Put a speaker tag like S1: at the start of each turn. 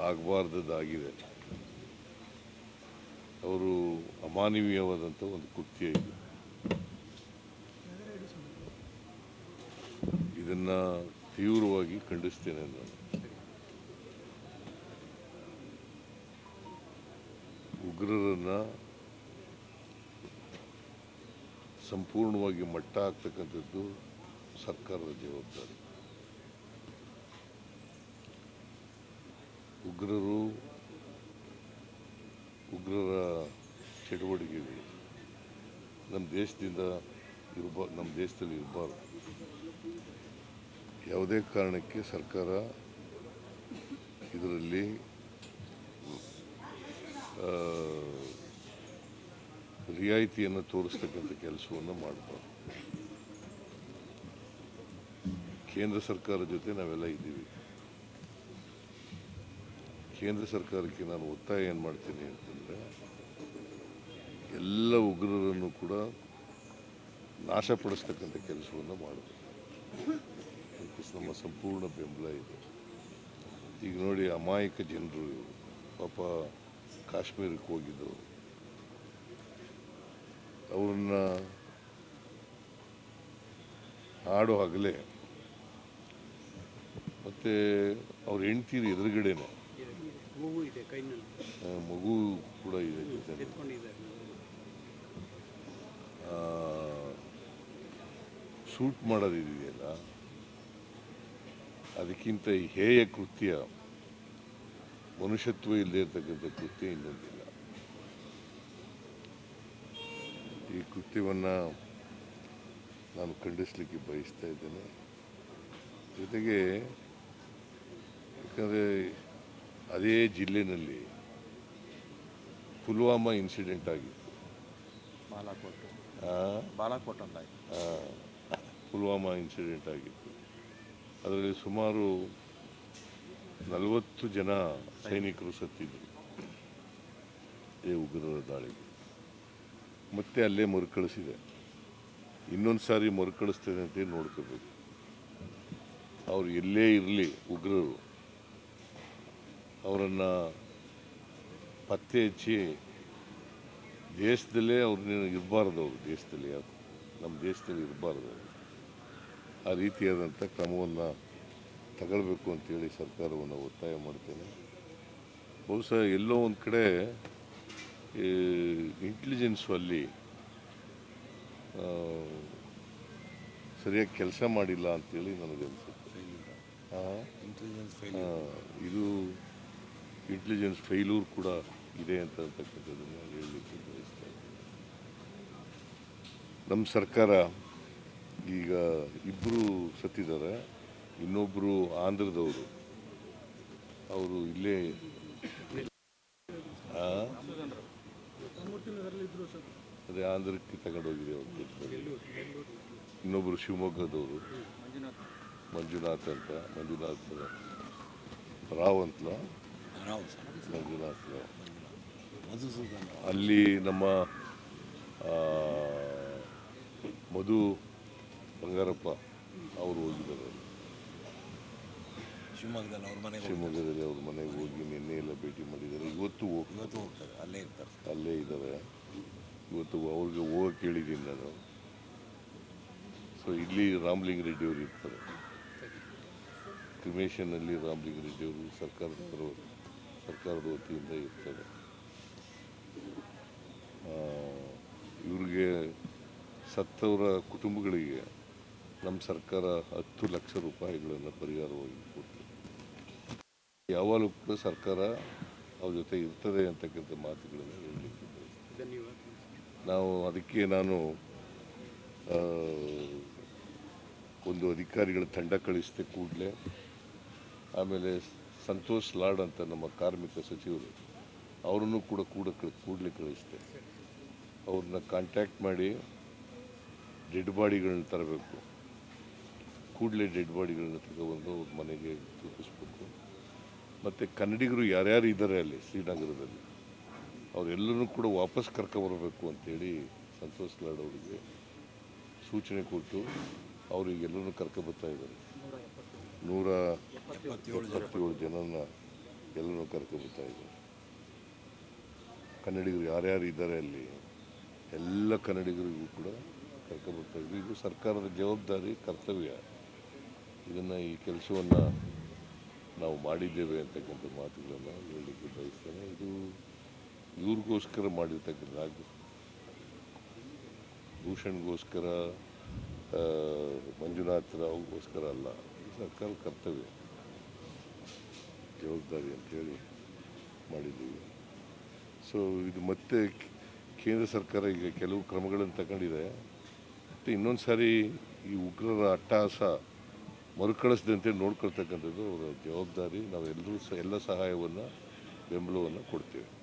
S1: ಆಗಬಾರ್ದದ್ದಾಗಿದೆ. ಅವರು ಅಮಾನವೀಯವಾದಂಥ ಒಂದು ಕೃತ್ಯ ಇದು. ಇದನ್ನು ತೀವ್ರವಾಗಿ ಖಂಡಿಸ್ತೇನೆ ನಾನು. ಉಗ್ರರನ್ನು ಸಂಪೂರ್ಣವಾಗಿ ಮಟ್ಟ ಹಾಕ್ತಕ್ಕಂಥದ್ದು ಸರ್ಕಾರದ ಜವಾಬ್ದಾರಿ. ಉಗ್ರರು ಉಗ್ರರ ಚಟುವಟಿಕೆಗಳು ನಮ್ಮ ದೇಶದಿಂದ ಇರಬ, ನಮ್ಮ ದೇಶದಲ್ಲಿ ಇರಬಾರ್ದು. ಯಾವುದೇ ಕಾರಣಕ್ಕೆ ಸರ್ಕಾರ ಇದರಲ್ಲಿ ರಿಯಾಯಿತಿಯನ್ನು ತೋರಿಸ್ತಕ್ಕಂಥ ಕೆಲಸವನ್ನು ಮಾಡಬಾರ್ದು. ಕೇಂದ್ರ ಸರ್ಕಾರ ಜೊತೆ ನಾವೆಲ್ಲ ಇದ್ದೀವಿ. ಕೇಂದ್ರ ಸರ್ಕಾರಕ್ಕೆ ನಾನು ಒತ್ತಾಯ ಏನು ಮಾಡ್ತೀನಿ ಅಂತಂದರೆ, ಎಲ್ಲ ಉಗ್ರರನ್ನು ಕೂಡ ನಾಶಪಡಿಸ್ತಕ್ಕಂಥ ಕೆಲಸವನ್ನು ಮಾಡಬೇಕು ನಮ್ಮ ಸಂಪೂರ್ಣ ಬೆಂಬಲ ಇದೆ. ಈಗ ನೋಡಿ ಅಮಾಯಕ ಜನರು ಪಾಪ ಕಾಶ್ಮೀರಕ್ಕೆ ಹೋಗಿದ್ದು. ಅವ್ರನ್ನ ಹಾಡು ಹಗಲೇ ಮತ್ತು ಅವ್ರ ಹೆಂಡ್ತೀರಿ ಎದುರುಗಡೆನೆ
S2: ಹೂವು ಇದೆ ಕೈನಲ್ಲಿ.
S1: ಮಗು ಕೂಡ ಇದೆ.
S2: ಎತ್ಕೊಂಡಿದ್ದಾರೆ
S1: ಆ, ಶೂಟ್ ಮಾಡೋದಿದೆಯಲ್ಲ ಅದಕ್ಕಿಂತ ಹೇಯ ಕೃತ್ಯ ಮನುಷ್ಯತ್ವ ಇಲ್ಲದೆ ಇರತಕ್ಕಂಥ ಕೃತ್ಯ ಇನ್ನೊಂದಿಲ್ಲ. ಈ ಕೃತ್ಯವನ್ನು ನಾನು ಖಂಡಿಸಲಿಕ್ಕೆ ಬಯಸ್ತಾ ಇದ್ದೇನೆ. ಜೊತೆಗೆ ಯಾಕಂದರೆ ಅದೇ ಜಿಲ್ಲೆನಲ್ಲಿ ಪುಲ್ವಾಮಾ ಇನ್ಸಿಡೆಂಟ್ ಆಗಿತ್ತು.
S2: ಬಾಲಾಕೋಟ್. ಅಂತ
S1: ಪುಲ್ವಾಮಾ ಇನ್ಸಿಡೆಂಟ್ ಆಗಿತ್ತು. ಅದರಲ್ಲಿ ಸುಮಾರು ನಲವತ್ತು ಜನ ಸೈನಿಕರು ಸತ್ತಿದ್ದರು. ಅದೇ ಉಗ್ರರ ದಾಳಿಗೆ. ಮತ್ತೆ ಅಲ್ಲೇ ಮರುಕಳಿಸಿದೆ. ಇನ್ನೊಂದು ಸಾರಿ ಮರುಕಳಿಸ್ತೇನೆ ಅಂತ ನೋಡ್ಕೋಬೇಕು. ಅವರು ಎಲ್ಲೇ ಇರಲಿ ಉಗ್ರರು. ಅವರನ್ನು ಪತ್ತೆ ಹಚ್ಚಿ ದೇಶದಲ್ಲೇ ಅವ್ರನ್ನ ಇರಬಾರ್ದು ಅವರು ದೇಶದಲ್ಲಿ ಯಾರು ನಮ್ಮ ದೇಶದಲ್ಲಿ ಇರಬಾರ್ದು. ಅವರು ಆ ರೀತಿಯಾದಂಥ ಕ್ರಮವನ್ನು ತಗೊಳ್ಬೇಕು ಅಂತೇಳಿ ಸರ್ಕಾರವನ್ನು ಒತ್ತಾಯ ಮಾಡ್ತೇನೆ. ಬಹುಶಃ ಎಲ್ಲೋ ಒಂದು ಕಡೆ ಇಂಟೆಲಿಜೆನ್ಸು ಅಲ್ಲಿ ಸರಿಯಾಗಿ ಕೆಲಸ ಮಾಡಿಲ್ಲ ಅಂತೇಳಿ ನನಗನ್ಸುತ್ತೆ. ಆ? ಆ, ಇದು ಇಂಟೆಲಿಜೆನ್ಸ್ ಫೈಲೂರ್ ಕೂಡ ಇದೆ ಅಂತ ಅಂತಕ್ಕಂಥದ್ದನ್ನು ಹೇಳಲಿಕ್ಕೆ ಬಯಸ್ತಾ ನಮ್ಮ ಸರ್ಕಾರ ಈಗ ಇಬ್ಬರು ಸತ್ತಿದ್ದಾರೆ. ಇನ್ನೊಬ್ಬರು ಆಂಧ್ರದವರು. ಅವರು ಇಲ್ಲೇ? ಅದೇ ಆಂಧ್ರಕ್ಕೆ ತಗೊಂಡೋಗಿದೆ ಅವರು ಇನ್ನೊಬ್ಬರು ಶಿವಮೊಗ್ಗದವರು. ಮಂಜುನಾಥ್. ಅಂತ, ಮಂಜುನಾಥ್ ರಾವ್ ರಾವ್ ಅಲ್ಲಿ ನಮ್ಮ ಮಧು ಬಂಗಾರಪ್ಪ ಅವರು ಹೋಗಿದ್ದಾರೆ. ಅಲ್ಲಿ.
S3: ಶಿವಮೊಗ್ಗದಲ್ಲಿ ಅವ್ರ ಮನೆಗೆ
S1: ಶಿವಮೊಗ್ಗದಲ್ಲಿ ಅವ್ರ ಮನೆಗೆ ಹೋಗಿ ನಿನ್ನೆ ಎಲ್ಲ ಭೇಟಿ ಮಾಡಿದ್ದಾರೆ. ಇವತ್ತು ಹೋಗಿ
S3: ಇವತ್ತು ಹೋಗ್ತಾರೆ ಅಲ್ಲೇ ಇರ್ತಾರೆ.
S1: ಅಲ್ಲೇ ಇದ್ದಾರೆ. ಇವತ್ತು ಅವ್ರಿಗೆ ಹೋಗಕ್ಕೆ ಹೇಳಿದ್ದೀನಿ ನಾನು. ಸೊ ಇಲ್ಲಿ ರಾಮ್ಲಿಂಗ ರೆಡ್ಡಿ ಅವರು ಇರ್ತಾರೆ. ಕ್ರಿಮೇಷನಲ್ಲಿ ರಾಮಲಿಂಗ ರೆಡ್ಡಿ ಅವರು ಸರ್ಕಾರದ ಪರ ಸರ್ಕಾರದ ವತಿಯಿಂದ ಇರ್ತದೆ. ಇವರಿಗೆ ಸತ್ತವರ ಕುಟುಂಬಗಳಿಗೆ ನಮ್ಮ ಸರ್ಕಾರ ಹತ್ತು ಲಕ್ಷ ರೂಪಾಯಿಗಳನ್ನು ಪರಿಹಾರವಾಗಿ ಕೊಟ್ಟು ಯಾವಾಗಲೂ ಕೂಡ ಸರ್ಕಾರ ಅವ್ರ ಜೊತೆ ಇರ್ತದೆ ಅಂತಕ್ಕಂಥ ಮಾತುಗಳನ್ನು ಹೇಳಲಿಕ್ಕೆ ನಾವು ಅದಕ್ಕೆ ನಾನು ಒಂದು ಅಧಿಕಾರಿಗಳ ತಂಡ ಕಳಿಸಿದೆ ಕೂಡಲೇ. ಆಮೇಲೆ ಸಂತೋಷ್ ಲಾಡ್ ಅಂತ ನಮ್ಮ ಕಾರ್ಮಿಕ ಸಚಿವರು, ಅವರನ್ನು ಕೂಡ ಕೂಡ ಕೂಡಲೇ ಕಳಿಸಿದೆ ಅವ್ರನ್ನ ಕಾಂಟ್ಯಾಕ್ಟ್ ಮಾಡಿ ಡೆಡ್ ಬಾಡಿಗಳನ್ನ ತರಬೇಕು. ಕೂಡಲೇ ಡೆಡ್ ಬಾಡಿಗಳನ್ನ ತಗೊಬಂದು ಅವ್ರ ಮನೆಗೆ ತಲುಪಿಸ್ಬೇಕು. ಮತ್ತು ಕನ್ನಡಿಗರು ಯಾರ್ಯಾರು ಇದ್ದಾರೆ ಅಲ್ಲಿ ಶ್ರೀನಗರದಲ್ಲಿ ಅವರೆಲ್ಲರೂ ಕೂಡ ವಾಪಸ್ ಕರ್ಕೊಬರಬೇಕು ಅಂತೇಳಿ ಸಂತೋಷ್ ಲಾಡ್ ಅವರಿಗೆ ಸೂಚನೆ ಕೊಟ್ಟು ಅವರಿಗೆಲ್ಲರೂ ಕರ್ಕೊಬರ್ತಾ ಇದ್ದಾರೆ. ನೂರ ಎಪ್ಪತ್ತೇಳು ಜನನ ಎಲ್ಲರೂ ಕರ್ಕೊಬರ್ತಾ ಇದ್ದಾರೆ. ಕನ್ನಡಿಗರು ಯಾರ್ಯಾರು ಇದ್ದಾರೆ ಅಲ್ಲಿ, ಎಲ್ಲ ಕನ್ನಡಿಗರಿಗೂ ಕೂಡ ಕರ್ಕೊಬರ್ತಾ ಇದ್ರು ಇದು ಸರ್ಕಾರದ ಜವಾಬ್ದಾರಿ, ಕರ್ತವ್ಯ. ಇದನ್ನು ಈ ಕೆಲಸವನ್ನು ನಾವು ಮಾಡಿದ್ದೇವೆ ಅಂತಕ್ಕಂಥ ಮಾತುಗಳನ್ನು ಹೇಳಲಿಕ್ಕೆ ಬಯಸ್ತೇನೆ. ಇದು ಇವ್ರಿಗೋಸ್ಕರ ಮಾಡಿರ್ತಕ್ಕಂಥ ಭೂಷಣ್ಗೋಸ್ಕರ ಮಂಜುನಾಥ್ ರಾವ್ಗೋಸ್ಕರ ಅಲ್ಲ ಸರ್ಕಾರ ಕರ್ತವ್ಯ. ಜವಾಬ್ದಾರಿ ಅಂತೇಳಿ ಮಾಡಿದ್ದೀವಿ. ಸೊ ಇದು ಮತ್ತೆ ಕೇಂದ್ರ ಸರ್ಕಾರ ಈಗ ಕೆಲವು ಕ್ರಮಗಳನ್ನು ತಗೊಂಡಿದೆ. ಮತ್ತು ಇನ್ನೊಂದು ಸಾರಿ ಈ ಉಗ್ರರ ಅಟ್ಟಹಾಸ ಮರುಕಳಿಸದಂತೆ ನೋಡ್ಕೊಳ್ತಕ್ಕಂಥದ್ದು ಅವರ ಜವಾಬ್ದಾರಿ. ನಾವೆಲ್ಲರೂ ಸಹ ಎಲ್ಲ ಸಹಾಯವನ್ನು, ಬೆಂಬಲವನ್ನು ಕೊಡ್ತೇವೆ.